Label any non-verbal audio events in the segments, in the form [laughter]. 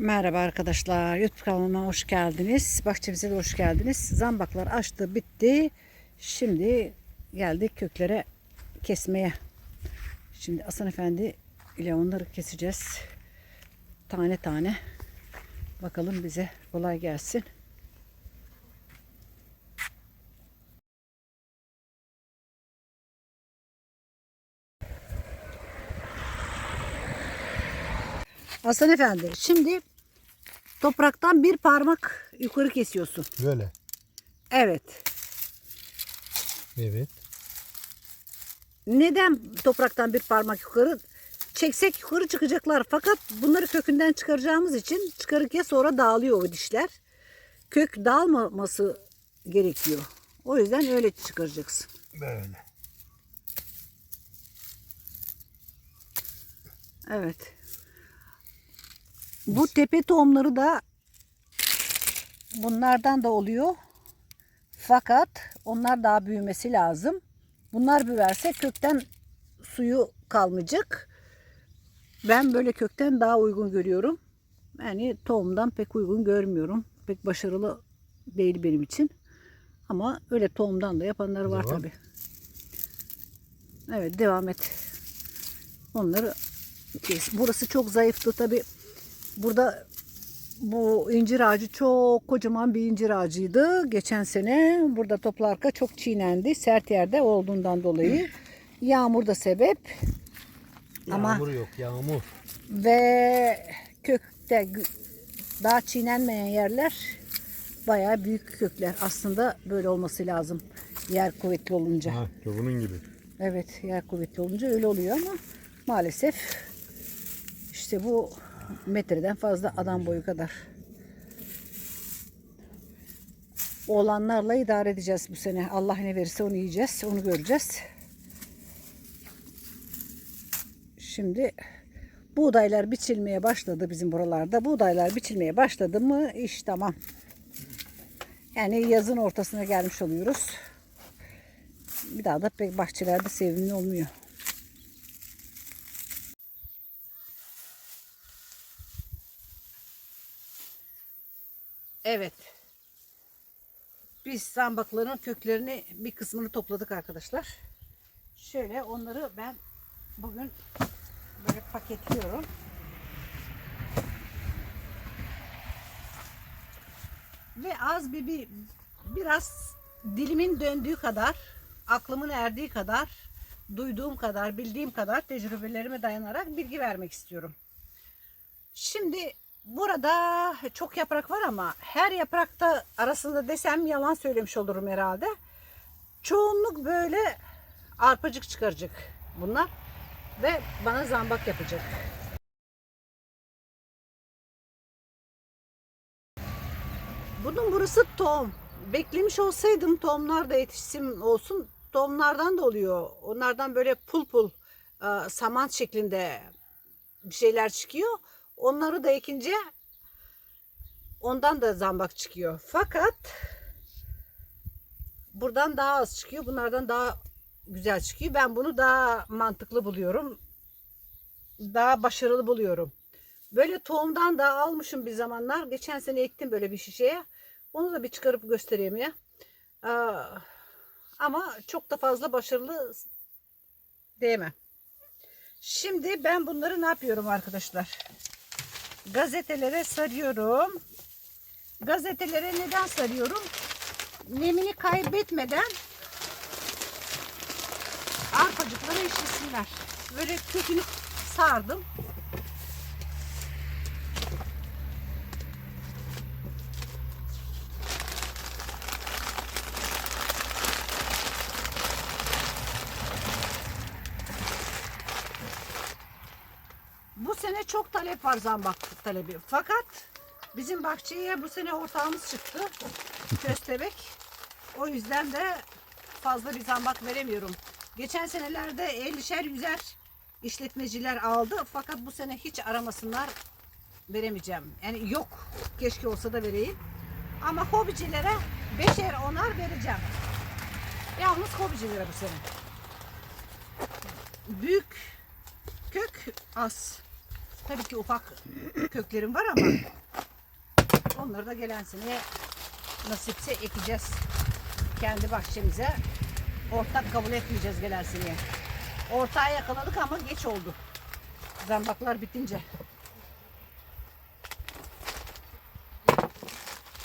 Merhaba arkadaşlar. YouTube kanalıma hoş geldiniz. Bahçemize de hoş geldiniz. Zambaklar açtı, bitti. Şimdi geldik köklere kesmeye. Şimdi Hasan Efendi ile onları keseceğiz. Tane tane. Bakalım bize kolay gelsin. Hasan Efendi şimdi topraktan bir parmak yukarı kesiyorsun. Böyle. Evet. Evet. Neden topraktan bir parmak yukarı? Çeksek yukarı çıkacaklar. Fakat bunları kökünden çıkaracağımız için çıkarırken sonra dağılıyor o dişler. Kök dağılmaması gerekiyor. O yüzden öyle çıkaracaksın. Böyle. Evet. Bu tepe tohumları da bunlardan da oluyor. Fakat onlar daha büyümesi lazım. Bunlar büyürse kökten suyu kalmayacak. Ben böyle kökten daha uygun görüyorum. Yani tohumdan pek uygun görmüyorum. Pek başarılı değil benim için. Ama öyle tohumdan da yapanlar var Devam. tabi. Evet devam et. Onları kes. Burası çok zayıftı tabi. Burada bu incir ağacı çok kocaman bir incir ağacıydı. Geçen sene burada toplarka çok çiğnendi. Sert yerde olduğundan dolayı. [clears throat] Yağmur da sebep. Ama- Yağmur yok yağmur. Ve kökte daha çiğnenmeyen yerler bayağı büyük kökler. Aslında böyle olması lazım. Yer kuvvetli olunca. Ha, bunun gibi. Evet yer kuvvetli olunca öyle oluyor ama maalesef işte bu metreden fazla adam boyu kadar. Oğlanlarla idare edeceğiz bu sene. Allah ne verirse onu yiyeceğiz. Onu göreceğiz. Şimdi buğdaylar biçilmeye başladı bizim buralarda. Buğdaylar biçilmeye başladı mı iş tamam. Yani yazın ortasına gelmiş oluyoruz. Bir daha da pek bahçelerde sevimli olmuyor. Evet. Biz zambakların köklerini bir kısmını topladık arkadaşlar. Şöyle onları ben bugün böyle paketliyorum. Ve az bir, bir biraz dilimin döndüğü kadar, aklımın erdiği kadar, duyduğum kadar, bildiğim kadar tecrübelerime dayanarak bilgi vermek istiyorum. Şimdi burada çok yaprak var ama her yaprakta arasında desem yalan söylemiş olurum herhalde. Çoğunluk böyle arpacık çıkaracak bunlar ve bana zambak yapacak. Bunun burası tohum. Beklemiş olsaydım tohumlar da yetişsin olsun. Tohumlardan da oluyor. Onlardan böyle pul pul e, saman şeklinde bir şeyler çıkıyor. Onları da ekince ondan da zambak çıkıyor. Fakat buradan daha az çıkıyor. Bunlardan daha güzel çıkıyor. Ben bunu daha mantıklı buluyorum. Daha başarılı buluyorum. Böyle tohumdan da almışım bir zamanlar. Geçen sene ektim böyle bir şişeye. Onu da bir çıkarıp göstereyim ya. Aa, ama çok da fazla başarılı diyemem. Şimdi ben bunları ne yapıyorum arkadaşlar? Gazetelere sarıyorum. Gazetelere neden sarıyorum? Nemini kaybetmeden arpacıkları işlesinler. Böyle kökünü sardım. Sene çok talep var zambak talebi. Fakat bizim bahçeye bu sene ortağımız çıktı. Köstebek. O yüzden de fazla bir zambak veremiyorum. Geçen senelerde 50'şer yüzer işletmeciler aldı. Fakat bu sene hiç aramasınlar veremeyeceğim. Yani yok. Keşke olsa da vereyim. Ama hobicilere beşer onar vereceğim. Yalnız hobicilere bu sene. Büyük kök az. Tabii ki ufak köklerim var ama [coughs] onları da gelen sene nasipse ekeceğiz. Kendi bahçemize. Ortak kabul etmeyeceğiz gelen seneye. Ortağa yakaladık ama geç oldu. Zambaklar bitince.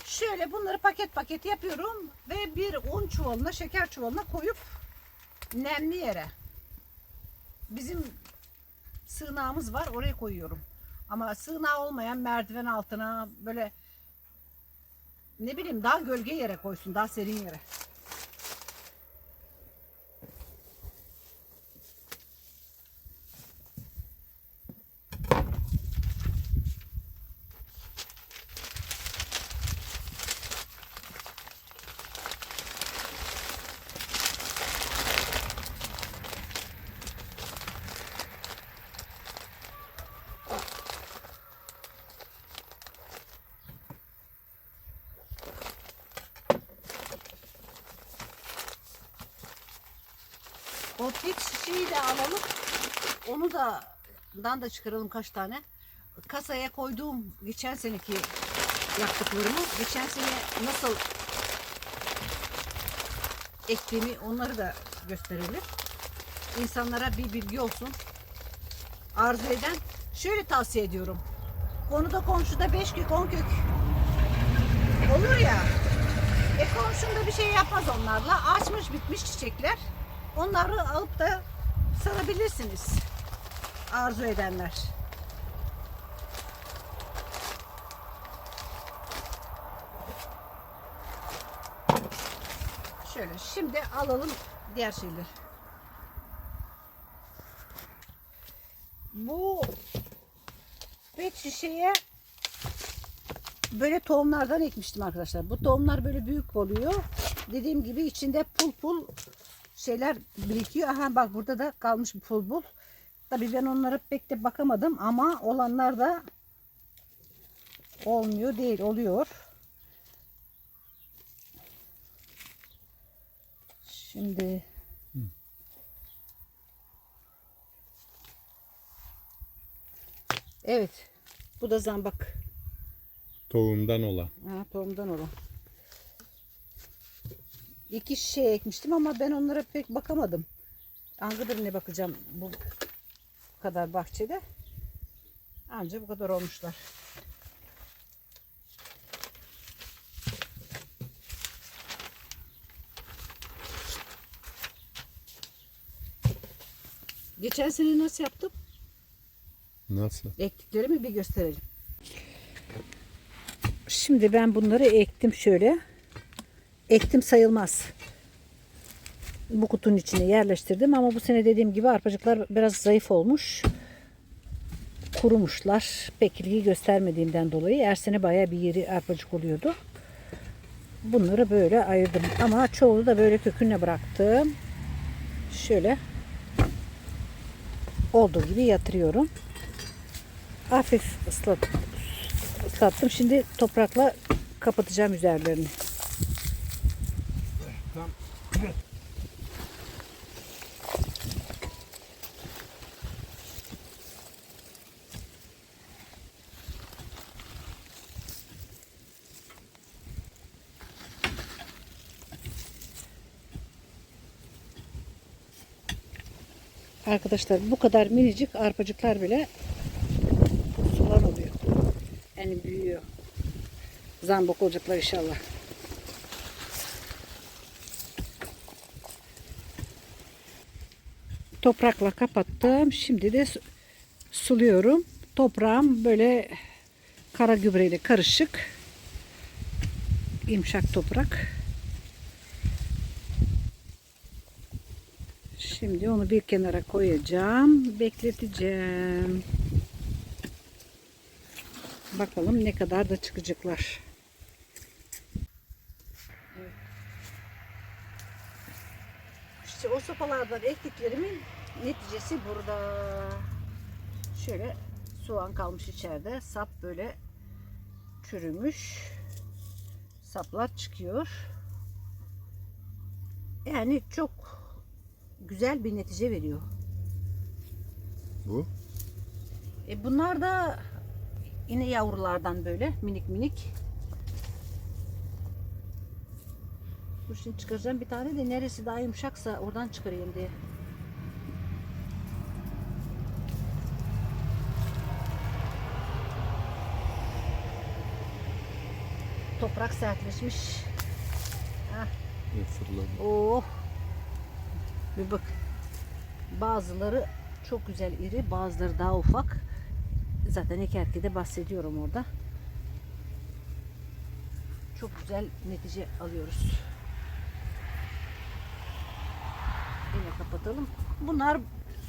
Şöyle bunları paket paket yapıyorum ve bir un çuvalına, şeker çuvalına koyup nemli yere. Bizim sığınağımız var oraya koyuyorum. Ama sığınağı olmayan merdiven altına böyle ne bileyim daha gölge yere koysun, daha serin yere. Pet şişeyi de alalım. Onu da dan da çıkaralım kaç tane. Kasaya koyduğum geçen seneki yaptıklarımı geçen sene nasıl ektiğimi onları da gösterelim. İnsanlara bir bilgi olsun. Arzu eden şöyle tavsiye ediyorum. Konuda komşuda 5 kök 10 kök olur ya. E komşun da bir şey yapmaz onlarla. Açmış bitmiş çiçekler. Onları alıp da sarabilirsiniz. Arzu edenler. Şöyle şimdi alalım diğer şeyleri. Bu pet şişeye böyle tohumlardan ekmiştim arkadaşlar. Bu tohumlar böyle büyük oluyor. Dediğim gibi içinde pul pul şeyler birikiyor. Aha bak burada da kalmış bir pul. Tabii ben onlara pek de bakamadım ama olanlar da olmuyor değil oluyor. Şimdi Evet. Bu da zambak. Tohumdan olan. Ha, tohumdan olan. İki şişe ekmiştim ama ben onlara pek bakamadım. Angıdır ne bakacağım bu kadar bahçede. Anca bu kadar olmuşlar. Geçen sene nasıl yaptım? Nasıl? Ektiklerimi bir gösterelim. Şimdi ben bunları ektim şöyle. Ektim sayılmaz. Bu kutunun içine yerleştirdim ama bu sene dediğim gibi arpacıklar biraz zayıf olmuş. Kurumuşlar. Pek ilgi göstermediğimden dolayı her sene bayağı bir yeri arpacık oluyordu. Bunları böyle ayırdım ama çoğunu da böyle köküne bıraktım. Şöyle olduğu gibi yatırıyorum hafif ıslat, ıslattım. Şimdi toprakla kapatacağım üzerlerini. Arkadaşlar bu kadar minicik arpacıklar bile sular oluyor. Yani büyüyor. Zambok olacaklar inşallah. Toprakla kapattım. Şimdi de su- suluyorum. Toprağım böyle kara gübreyle karışık. İmşak toprak. Şimdi onu bir kenara koyacağım. Bekleteceğim. Bakalım ne kadar da çıkacaklar. İşte o sopalardan ektiklerimin neticesi burada. Şöyle soğan kalmış içeride. Sap böyle çürümüş. Saplar çıkıyor. Yani çok güzel bir netice veriyor. Bu? E bunlar da yine yavrulardan böyle minik minik. Dur şimdi çıkaracağım bir tane de neresi daha yumuşaksa oradan çıkarayım diye. Toprak sertleşmiş. Heh. Fırladı. Oh. Bir bak. Bazıları çok güzel iri, bazıları daha ufak. Zaten iki erkeğe bahsediyorum orada. Çok güzel netice alıyoruz. Yine kapatalım. Bunlar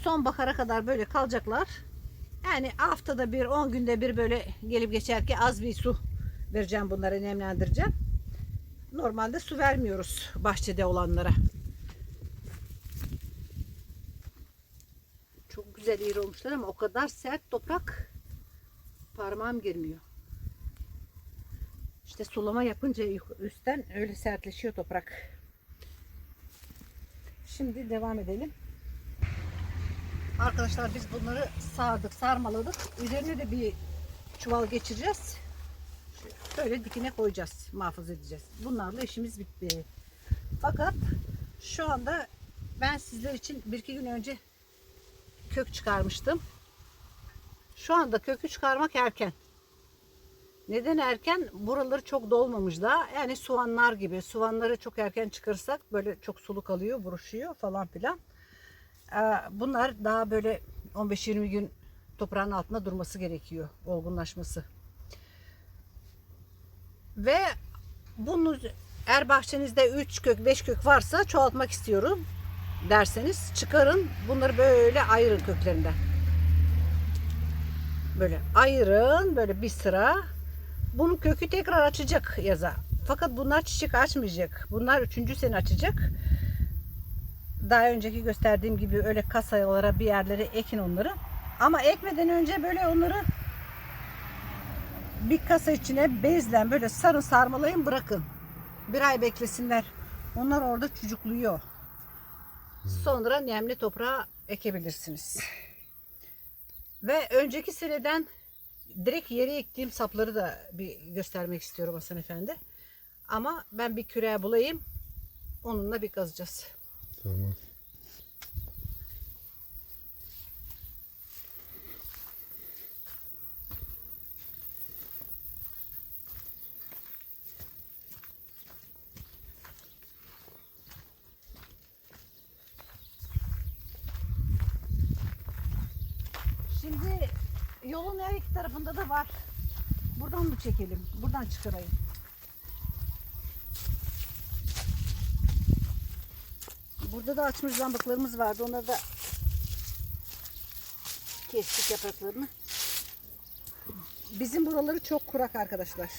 sonbahara kadar böyle kalacaklar. Yani haftada bir, 10 günde bir böyle gelip geçer ki az bir su vereceğim bunlara, nemlendireceğim. Normalde su vermiyoruz bahçede olanlara. Çok güzel iri olmuşlar ama o kadar sert toprak parmağım girmiyor. İşte sulama yapınca üstten öyle sertleşiyor toprak. Şimdi devam edelim. Arkadaşlar biz bunları sardık, sarmaladık. Üzerine de bir çuval geçireceğiz. Böyle dikine koyacağız, muhafaza edeceğiz. Bunlarla işimiz bitti. Fakat şu anda ben sizler için bir iki gün önce kök çıkarmıştım. Şu anda kökü çıkarmak erken. Neden erken? Buraları çok dolmamış daha. Yani soğanlar gibi. Soğanları çok erken çıkarırsak böyle çok sulu kalıyor, buruşuyor falan filan. Ee, Bunlar daha böyle 15-20 gün toprağın altında durması gerekiyor. Olgunlaşması. Ve bunu eğer bahçenizde 3 kök 5 kök varsa çoğaltmak istiyorum derseniz çıkarın bunları böyle ayırın köklerinden. Böyle ayırın böyle bir sıra. Bunun kökü tekrar açacak yaza. Fakat bunlar çiçek açmayacak. Bunlar üçüncü sene açacak. Daha önceki gösterdiğim gibi öyle kasayalara bir yerlere ekin onları. Ama ekmeden önce böyle onları bir kasa içine bezlen böyle sarın sarmalayın bırakın. Bir ay beklesinler. Onlar orada çocukluyor. Sonra nemli toprağa ekebilirsiniz. Ve önceki seneden direkt yere ektiğim sapları da bir göstermek istiyorum Hasan Efendi. Ama ben bir küreğe bulayım. Onunla bir kazacağız. Tamam. Şimdi yolun her iki tarafında da var. Buradan mı çekelim? Buradan çıkarayım. Burada da açmış zambaklarımız vardı. Onları da kestik yapraklarını. Bizim buraları çok kurak arkadaşlar.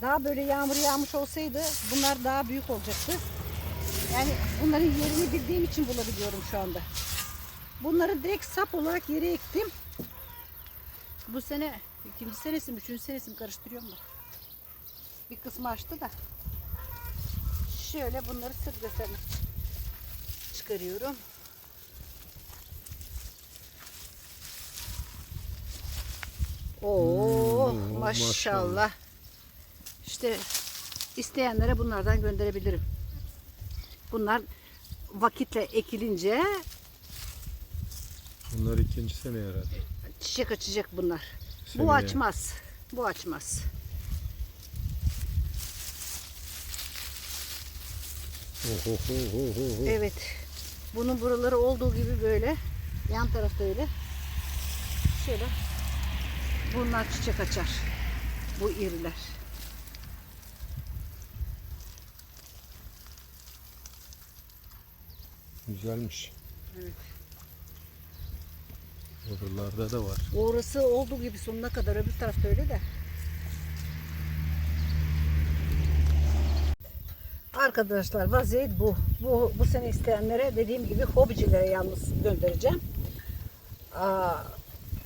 Daha böyle yağmur yağmış olsaydı bunlar daha büyük olacaktı. Yani bunların yerini bildiğim için bulabiliyorum şu anda. Bunları direkt sap olarak yere ektim. Bu sene ikinci senesi mi, üçüncü senesi mi karıştırıyorum da. Bir kısmı açtı da. Şöyle bunları sırt için çıkarıyorum. Oo Hmm, maşallah. maşallah. İşte isteyenlere bunlardan gönderebilirim. Bunlar vakitle ekilince Bunlar ikinci sene herhalde. çiçek açacak bunlar. Bu Seneye. açmaz. Bu açmaz. Oh, oh, oh, oh, oh, oh. Evet. Bunun buraları olduğu gibi böyle. Yan tarafta öyle. Şöyle. Bunlar çiçek açar. Bu iriler. Güzelmiş. Evet. Oralarda da var. Orası olduğu gibi sonuna kadar öbür tarafta öyle de. Arkadaşlar vaziyet bu. Bu bu sene isteyenlere dediğim gibi hobicilere yalnız göndereceğim. Aa,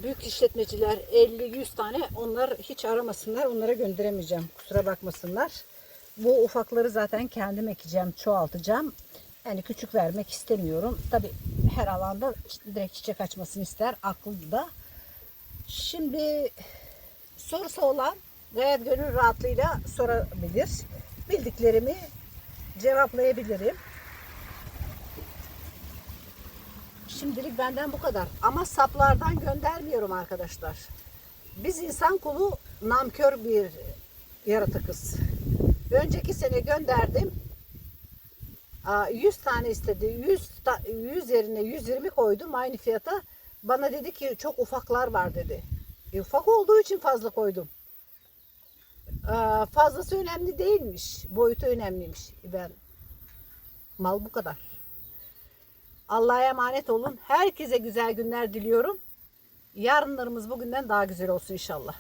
büyük işletmeciler 50-100 tane onlar hiç aramasınlar. Onlara gönderemeyeceğim. Kusura bakmasınlar. Bu ufakları zaten kendim ekeceğim, çoğaltacağım. Yani küçük vermek istemiyorum. Tabi her alanda direkt çiçek açmasını ister. Aklı da. Şimdi sorusu olan gayet gönül rahatlığıyla sorabilir. Bildiklerimi cevaplayabilirim. Şimdilik benden bu kadar. Ama saplardan göndermiyorum arkadaşlar. Biz insan kulu namkör bir yaratıkız. Önceki sene gönderdim. Aa, 100 tane istedi. 100, ta- 100 yerine 120 koydum aynı fiyata. Bana dedi ki çok ufaklar var dedi. E, ufak olduğu için fazla koydum. Aa, fazlası önemli değilmiş. Boyutu önemliymiş. Ben mal bu kadar. Allah'a emanet olun. Herkese güzel günler diliyorum. Yarınlarımız bugünden daha güzel olsun inşallah.